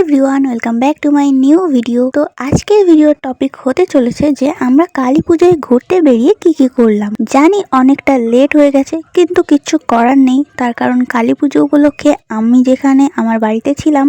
Everyone welcome back to my new video তো আজকের ভিডিওর টপিক হতে চলেছে যে আমরা কালী পুজোয় ঘুরতে বেরিয়ে কি কি করলাম। জানি অনেকটা লেট হয়ে গেছে, কিন্তু কিচ্ছু করার নেই। তার কারণ কালী পুজো উপলক্ষে আমি যেখানে আমার বাড়িতে ছিলাম,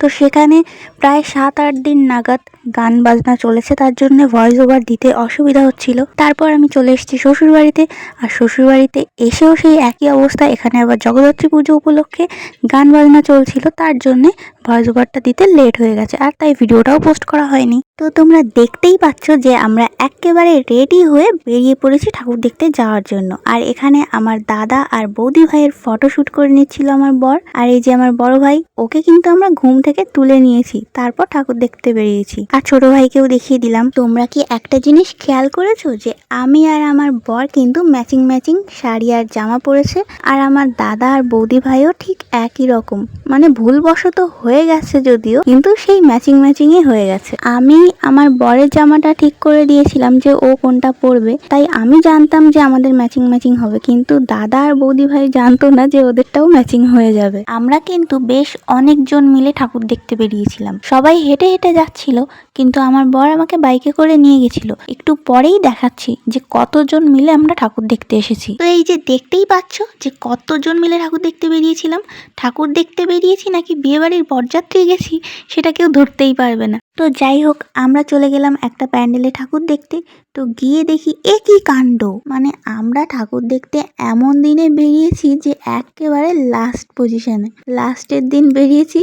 তো সেখানে প্রায় সাত আট দিন নাগাদ গান বাজনা চলেছে, তার জন্য ভয়েস ওভার দিতে অসুবিধা হচ্ছিল। তারপর আমি চলে এসেছি শ্বশুরবাড়িতে, আর শ্বশুরবাড়িতে এসেও সেই একই অবস্থা, এখানে আবার জগদ্ধাত্রী পুজো উপলক্ষে গান বাজনা চলছিল, তার জন্যে ভয়েস ওভারটা দিতে লেট হয়ে গেছে, আর তাই ভিডিওটাও পোস্ট করা হয়নি। তো তোমরা দেখতেই পাচ্ছ যে আমরা একেবারে রেডি হয়ে বেরিয়ে পড়েছি ঠাকুর দেখতে যাওয়ার জন্য। আর এখানে আমার দাদা আর বৌদি ভাইয়ের ফটোশ্যুট করে নিচ্ছিল আমার বর। আর এই যে আমার বড় ভাই, ওকে কিন্তু আমরা ঘুম থেকে তুলে নিয়েছি। তারপর ঠাকুর দেখতে বেরিয়েছি। আর ছোট ভাইকেও দেখিয়ে দিলাম। তোমরা কি একটা জিনিস খেয়াল করেছ যে আমি আর আমার বর কিন্তু ম্যাচিং ম্যাচিং শাড়ি আর জামা পরেছে, আর আমার দাদা আর বৌদি ভাইও ঠিক একই রকম। মানে ভুলবশত হয়ে গেছে যদিও, কিন্তু সেই ম্যাচিং ম্যাচিংই হয়ে গেছে। আমি আমার বরের জামাটা ঠিক করে দিয়েছিলাম যে ও কোনটা পরবে। তাই আমি জানতাম যে আমাদের ম্যাচিং ম্যাচিং হবে। কিন্তু দাদা আর বৌদি ভাই জানতো না যে ওদেরটাও ম্যাচিং হয়ে যাবে। আমরা কিন্তু বেশ অনেকজন মিলে ঠাকুর দেখতে বেরিয়েছিলাম। সবাই হেঁটে হেঁটে যাচ্ছিল, কিন্তু আমার বর আমাকে বাইকে করে নিয়ে গেছিল। একটু পরেই দেখাচ্ছি যে কতজন মিলে আমরা ঠাকুর দেখতে এসেছি। তো এই যে দেখতেই পাচ্ছ যে কতজন মিলে ঠাকুর দেখতে বেরিয়েছিলাম। ঠাকুর দেখতে বেরিয়েছি নাকি বিয়েবাড়ির বরযাত্রী গেছি, সেটা কেউ ধরতেই পারবে না। তো যাই হোক, আমরা চলে গেলাম একটা প্যান্ডেলে ঠাকুর দেখতে। তো গিয়ে দেখি এ কি কাণ্ড। মানে আমরা ঠাকুর দেখতে এমন দিনে বেরিয়েছি যে একেবারে লাস্ট পজিশনে লাস্টের দিন বেরিয়েছি,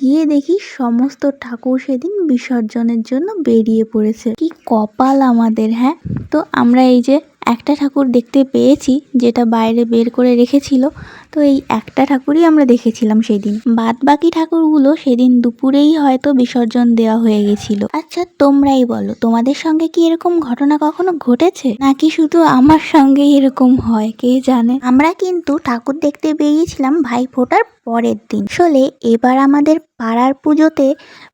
গিয়ে দেখি সমস্ত ঠাকুর সেদিন বিসর্জনের জন্য বেরিয়ে পড়েছে। কি কপাল আমাদের হ্যাঁ? তো আমরা এই যে একটা ঠাকুর দেখতে পেয়েছি যেটা বাইরে বের করে রেখেছিল। তো এই একটা ঠাকুরই আমরা দেখেছিলাম সেদিন। বাদ বাকি ঠাকুরগুলো সেদিন দুপুরেই হয়তো বিসর্জন দেওয়া হয়ে গেছিল। আচ্ছা তোমরাই বলো, তোমাদের সঙ্গে কি এরকম ঘটনা কখনো ঘটেছে? নাকি শুধু আমার সঙ্গে এরকম হয়, কে জানে? আমরা কিন্তু ঠাকুর দেখতে বেরিয়েছিলাম ভাই ফোটার পরের দিন। আসলে এবার আমাদের পাড়ার পুজোতে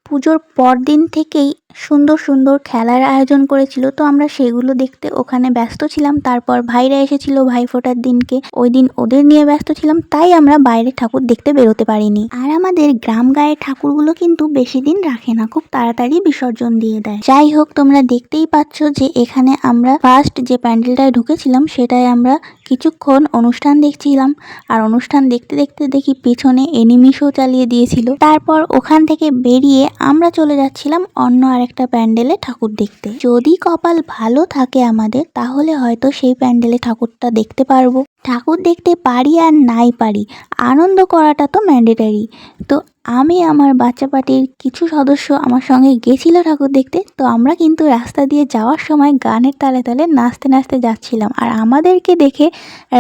পুজোর পর দিন থেকেই সুন্দর সুন্দর খেলার আয়োজন করেছিল, তো আমরা সেগুলো দেখতে ওখানে ব্যস্ত ছিলাম। তারপর ভাইরা এসেছিল ভাই ফোটার দিনকে, ওই দিন ওদের নিয়ে ব্যস্ত ছিলাম, তাই আমরা বাইরে ঠাকুর দেখতে বেরোতে পারিনি। আর আমাদের গ্রাম গায়ের ঠাকুরগুলো কিন্তু বেশি দিন রাখে না, খুব তাড়াতাড়ি বিসর্জন দিয়ে দেয়। যাই হোক, তোমরা দেখতেই পাচ্ছ যে এখানে আমরা ফার্স্ট যে প্যান্ডেলটায় ঢুকেছিলাম সেটাই আমরা কিছুক্ষণ অনুষ্ঠান দেখছিলাম। আর অনুষ্ঠান দেখতে দেখতে দেখি পেছনে এনিমি শো চালিয়ে দিয়েছিল। তারপর ওখান থেকে বেরিয়ে আমরা চলে যাচ্ছিলাম অন্য আরেকটা প্যান্ডেলে ঠাকুর দেখতে। যদি কপাল ভালো থাকে আমাদের, তাহলে হয়তো সেই প্যান্ডেলে ঠাকুরটা দেখতে পারব। ঠাকুর দেখতে পারি আর নাই পারি, আনন্দ করাটা তো ম্যান্ডেটারি তো আমি আমার বাচ্চা পার্টির কিছু সদস্য আমার সঙ্গে গেছিল ঠাকুর দেখতে, তো আমরা কিন্তু রাস্তা দিয়ে যাওয়ার সময় গানের তালে তালে নাচতে নাচতে যাচ্ছিলাম। আর আমাদেরকে দেখে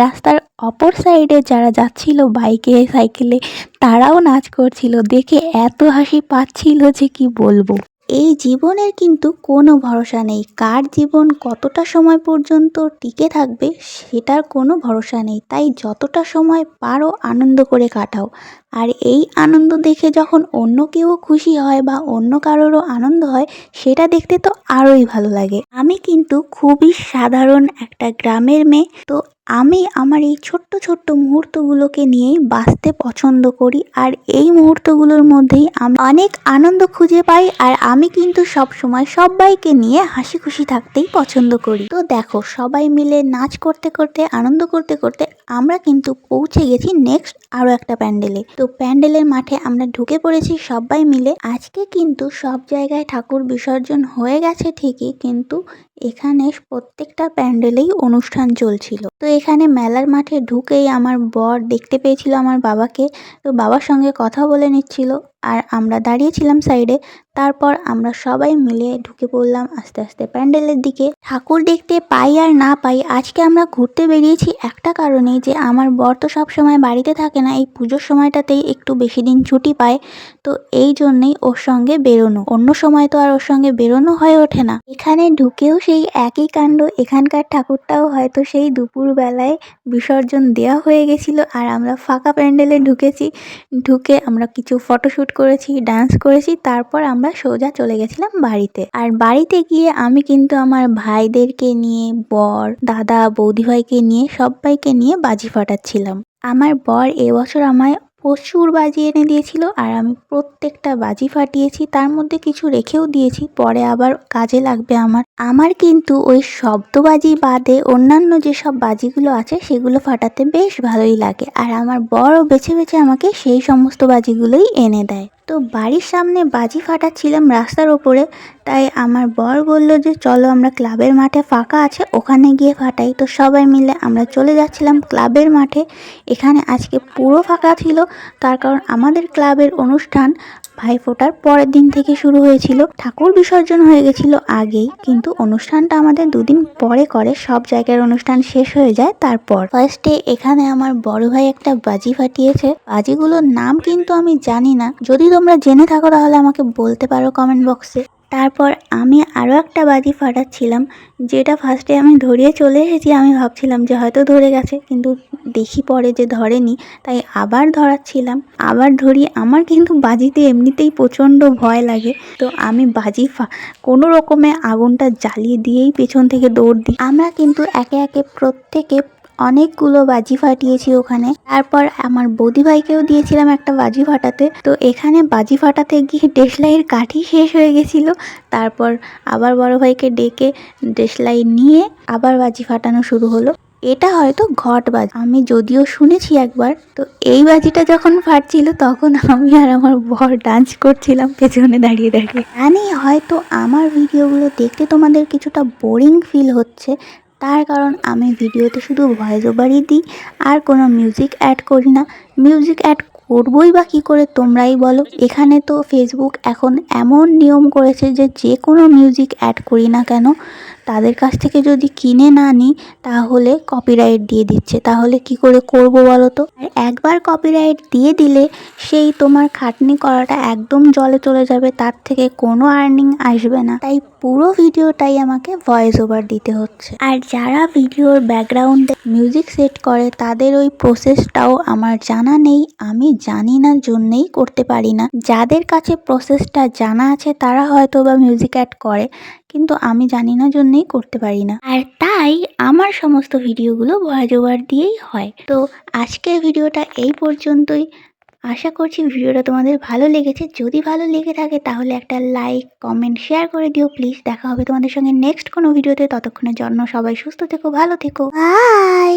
রাস্তার অপর সাইডে যারা যাচ্ছিল বাইকে, সাইকেলে, তারাও নাচ করছিল। দেখে এত হাসি পাচ্ছিল যে কি বলব। এই জীবনের কিন্তু কোনো ভরসা নেই। কার জীবন কতটা সময় পর্যন্ত টিকে থাকবে সেটার কোনো ভরসা নেই। তাই যতটা সময় পারো আনন্দ করে কাটাও। আর এই আনন্দ দেখে যখন অন্য কেউ খুশি হয় বা অন্য কারোরও আনন্দ হয়, সেটা দেখতে তো আরোই ভালো লাগে। আমি কিন্তু খুবই সাধারণ একটা গ্রামের মেয়ে, তো আমি আমার এই ছোট্ট ছোট্ট মুহূর্তগুলোকে নিয়েই বাঁচতে পছন্দ করি আর এই মুহূর্তগুলোর মধ্যেই আমি অনেক আনন্দ খুঁজে পাই আর আমি কিন্তু সব সময় সবাইকে নিয়ে হাসি খুশি থাকতেই পছন্দ করি। তো দেখো, সবাই মিলে নাচ করতে করতে, আনন্দ করতে করতে আমরা কিন্তু পৌঁছে গেছি নেক্সট আরও একটা প্যান্ডেলে। তো প্যান্ডেলের মাঠে আমরা ঢুকে পড়েছি সবাই মিলে। আজকে কিন্তু সব জায়গায় ঠাকুর বিসর্জন হয়ে গেছে ঠিকই, কিন্তু এখানে প্রত্যেকটা প্যান্ডেলেই অনুষ্ঠান চলছিল। তো এখানে মেলার মাঠে ঢুকেই আমার বর দেখতে পেয়েছিল আমার বাবাকে। তো বাবার সঙ্গে কথা বলে নিচ্ছিল। আর আমরা দাঁড়িয়েছিলাম সাইডে তারপর আমরা সবাই মিলে ঢুকে পড়লাম আস্তে আস্তে প্যান্ডেলের দিকে। ঠাকুর দেখতে পাই আর না পাই, আজকে আমরা ঘুরতে বেরিয়েছি একটা কারণেই যে আমার বর তো সব সময় বাড়িতে থাকে না, এই পুজোর সময়টাতেই একটু বেশি দিন ছুটি পায়, তো এই জন্যেই ওর সঙ্গে বেরোনো। অন্য সময় তো আর ওর সঙ্গে বেরোনো হয়ে ওঠে না। এখানে ঢুকেও সেই একই কাণ্ড, এখানকার ঠাকুরটাও হয়তো সেই দুপুরবেলায় বিসর্জন দেওয়া হয়ে গেছিল আর আমরা ফাঁকা প্যান্ডেলে ঢুকেছি। ঢুকে আমরা কিছু ফটোশ্যুট করেছি, ডান্স করেছি, তারপর আমরা সোজা চলে গেছিলাম বাড়িতে। আর বাড়িতে গিয়ে আমি কিন্তু আমার ভাইদেরকে নিয়ে, বর, দাদা বৌদি ভাইকে নিয়ে, সবাইকে নিয়ে বাজি ফাটাচ্ছিলাম। আমার বর এবছর আমায় প্রচুর বাজি এনে দিয়েছিল আর আমি প্রত্যেকটা বাজি ফাটিয়েছি, তার মধ্যে কিছু রেখেও দিয়েছি। পরে আবার কাজে লাগবে আমার। আমার কিন্তু ওই শব্দবাজি বাদে অন্যান্য যেসব বাজিগুলো আছে, সেগুলো ফাটাতে বেশ ভালোই লাগে। আর আমার বড় বেছে বেছে আমাকে সেই সমস্ত বাজিগুলোই এনে দেয়। তো বাড়ির সামনে বাজি ফাটাচ্ছিলাম রাস্তার ওপরে, তাই আমার বর বলল যে, চলো আমরা ক্লাবের মাঠে ফাঁকা আছে, ওখানে গিয়ে ফাটাই। তো সবাই মিলে আমরা চলে যাচ্ছিলাম ক্লাবের মাঠে। এখানে আজকে পুরো ফাঁকা ছিল, তার কারণ আমাদের ক্লাবের অনুষ্ঠান ভাইফোঁটার পরের দিন থেকে শুরু হয়েছিল ঠাকুর বিসর্জন হয়ে গেছিল আগেই। কিন্তু অনুষ্ঠানটা আমাদের দুদিন পরে করে, সব জায়গার অনুষ্ঠান শেষ হয়ে যায় তারপর। ফার্স্টে এখানে আমার বড় ভাই একটা বাজি ফাটিয়েছে। বাজিগুলোর নাম কিন্তু আমি জানি না। যদি তোমরা জেনে থাকো তাহলে আমাকে বলতে পারো কমেন্ট বক্সে তারপর আমি আরও একটা বাজি ফাটাচ্ছিলাম, যেটা ফার্স্টে আমি ধরিয়ে চলে এসেছি। আমি ভাবছিলাম যে হয়তো ধরে গেছে, কিন্তু দেখি পরে যে ধরেনি, তাই আবার ধরাচ্ছিলাম। আবার ধরি, আমার কিন্তু বাজিতে এমনিতেই প্রচণ্ড ভয় লাগে। তো আমি বাজি ফা, কোনো রকমে আগুনটা জ্বালিয়ে দিয়েই পেছন থেকে দৌড় দিই। আমরা কিন্তু একে একে প্রত্যেকে অনেকগুলো বাজি ফাটিয়েছি ওখানে। তারপর আমার বৌদি ভাইকেও দিয়েছিলাম একটা বাজি ফাটাতে। তো এখানে বাজি ফাটাতে গিয়ে দেশলাইয়ের কাঠি শেষ হয়ে গেছিল। তারপর আবার বড় ভাইকে ডেকে দেশলাই নিয়ে আবার বাজি ফাটানো শুরু হলো। এটা হয়তো ঘট বাজি। আমি যদিও শুনেছি একবার, তো এই বাজিটা যখন ফাটছিল তখন আমি আর আমার বর ডান্স করছিলাম পেছনে দাঁড়িয়ে দাঁড়িয়ে। জানি হয়তো আমার ভিডিওগুলো দেখতে তোমাদের কিছুটা বোরিং ফিল হচ্ছে তার কারণ আমি ভিডিওতে শুধু ভয়েস ওভারই দিই আর কোনো মিউজিক অ্যাড করি না। মিউজিক অ্যাড করবই বা কী করে তোমরাই বলো? এখানে তো ফেসবুক এখন এমন নিয়ম করেছে যে যে কোনো মিউজিক অ্যাড করি না কেন, তাদের কাছ থেকে যদি কিনে না নিই তাহলে কপিরাইট দিয়ে দিচ্ছে। তাহলে কি করে করব বলো তো? আর একবার কপিরাইট দিয়ে দিলে সেই তোমার খাটনি করাটা একদম জলে চলে যাবে, তার থেকে কোনো আর্নিং আসবে না। তাই পুরো ভিডিওটাই আমাকে ভয়েস ওভার দিতে হচ্ছে। আর যারা ভিডিওর ব্যাকগ্রাউন্ডে মিউজিক সেট করে, তাদের ওই প্রসেসটাও আমার জানা নেই, আমি জানি না, জন্যেই করতে পারি না। যাদের কাছে প্রসেসটা জানা আছে, তারা হয়তো বা মিউজিক অ্যাড করে, কিন্তু আমি জানি না, জন্যেই করতে পারি না। আর তাই আমার সমস্ত ভিডিওগুলো ভয়েস ওভার দিয়েই হয়। তো আজকের ভিডিওটা এই পর্যন্তই। আশা করছি ভিডিওটা তোমাদের ভালো লেগেছে। যদি ভালো লেগে থাকে, তাহলে একটা লাইক কমেন্ট শেয়ার করে দিও। প্লিজ দেখা হবে তোমাদের সঙ্গে নেক্সট কোনো ভিডিওতে। ততক্ষণের জন্য সবাই সুস্থ থেকো, ভালো থেকো। বাই